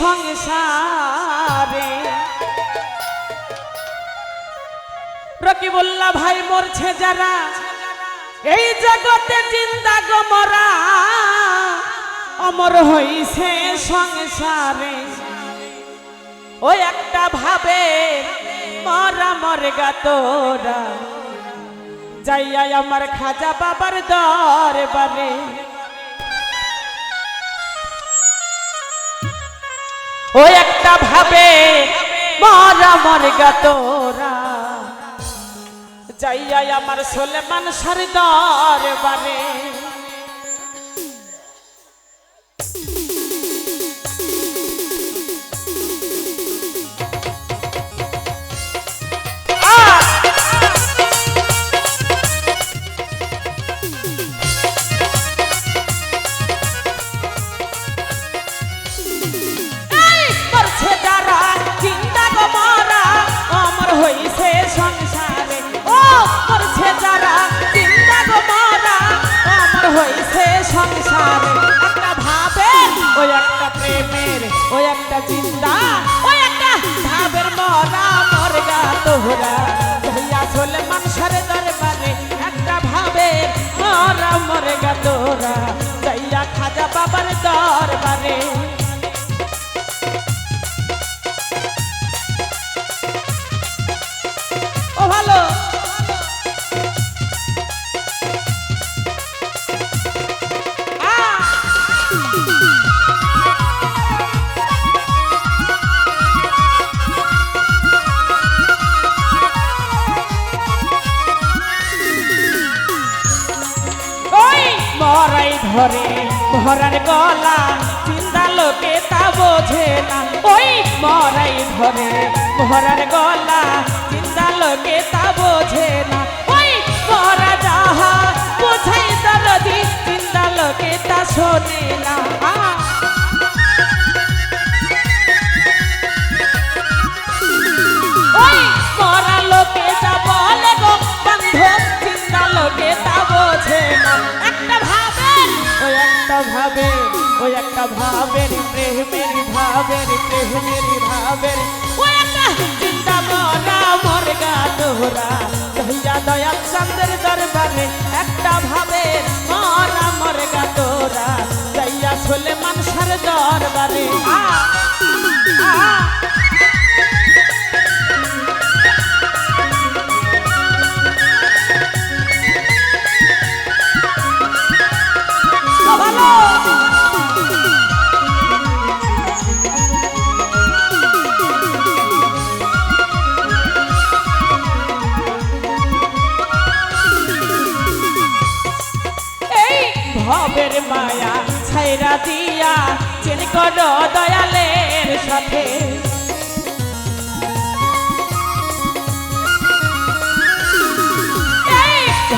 সংসারে। রকিবুল্লাহ ভাই মরছে যারা, এই জগতে চিন্তা গমরা অমর হইছে সংসারে। ওই একটা ভাবে, মরা মরে গাতরা যাইয়া আমার খাজা বাবার দরবারে। ও একটা ভাবে মরা গা তোরা। যাইয়া আমার সোলেমান সরদার দরবারে যারা চিন্তা হইছে সংসারে একটা ভাবে, ওই একটা প্রেমের, ওই একটা চিন্তা, ওই একটা ভাবের মরা মরগা তোহরা। চলে মানুষের দরবারে একটা ভাবে মরা মরগা তোরা যাইয়া খাজা বাবার দরবারে। ও ভালো। ধরে ভরার গলা চিন্তা লোকে তা বোঝে না। ওই মরাই ভরার গলা ওই একটা ভাবের প্রেমের ভাবের প্রেমের ভাবের ওই একটা চিন্তা মরা মরগা তোরা কহিয়া দয়াল চন্দ্রের দরবারে একটা ভাবের মরা মরগা তোরা দইয়া ছোলে মানুষের দরবারে। আ আ ভবের মায়া ছাইরা দিয়া। চেন কর দয়ালের সাথে।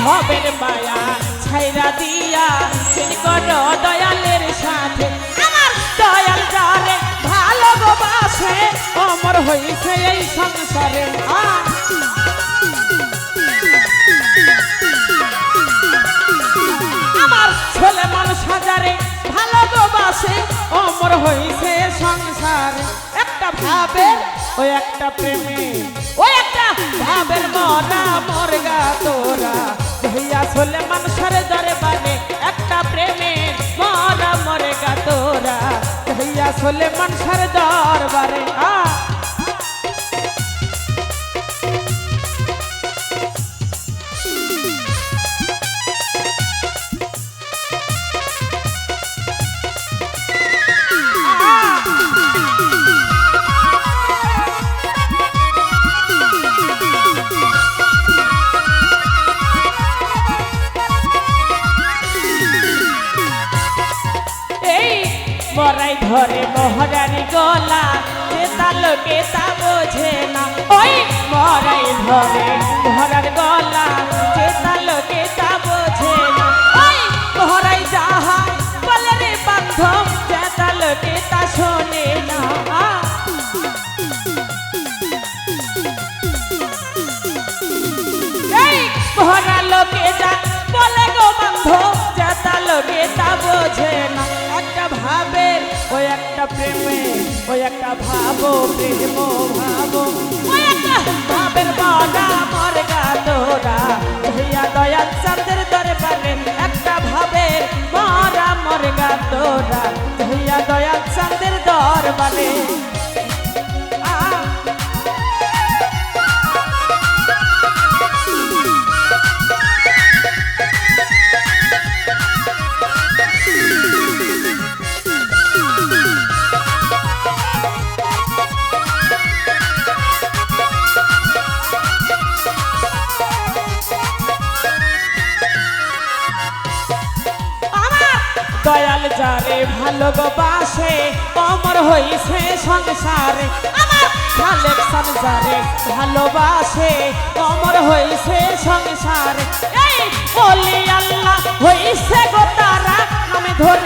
ভবের মায়া ছাইরা দিয়া, চেন কর দয়ালের সাথে। আমার দয়াল যারে ভালো গো বাসে অমর হইছে এই সংসারে। গো বাসে অমর হইছে সংসার। একটা ভাবের ওই একটা প্রেমে ওই একটা ভাবের মরা মরগা তোরা। ভাইয়া সোলে মানুষের দরে বানে একটা প্রেমে মরা মরগা তোরা। ভাইয়া সোলে মানুষের দরবারে মহারানী গলা তালকে তা বোঝে না। ওই মরাই ধরে মহারার গলা যে তালকে তা বোঝে না। ওই মহারাই যাহা বলে রে বান্ধব যে তালকে তা শোনে না। মহারা লোকে যা বলে গো বান্ধব যে তালকে তা বোঝে না। ওই একটা প্রেমে ওই একটা ভাবো প্রেম ভাবো। ওই একটা ভাবের বড়া মর গা তোরা হইয়া দয়াল চাঁদের দরবারে একটা ভাবে মরা মর গা তোরা হইয়া দয়াল চাঁদের দরবারে যারে ভালোবাসে, অমর হইছে সংসারে। আমার খালে সংসারে ভালোবাসে, অমর হইছে সংসারে। এই বলি আল্লাহ, হইছে গো তারা নামে ধরেছে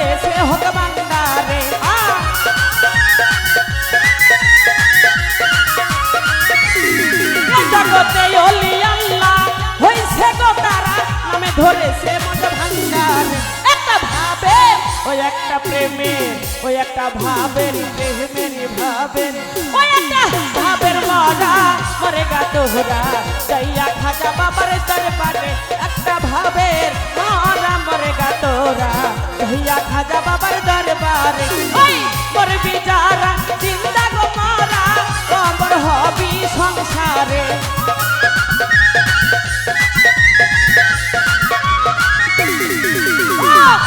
ওই একটা প্রেমের ওই একটা ভাবের প্রেমের ভাবের ওই একটা ভাবের মরা মরে গা তোহরা। যাইয়া খাজা বাবার দরবারে একটা ভাবের মরা মরে গা তোরা যাইয়া খাজা বাবার দরবারে ওই করবি যারা চিন্তা গো মারা কবর হবি সংসারে।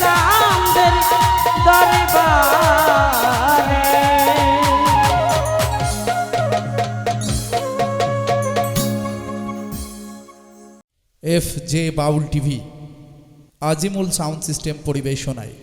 চাঁদের দরবারে। F J Baul TV Azimul sound system পরিবেশনায়।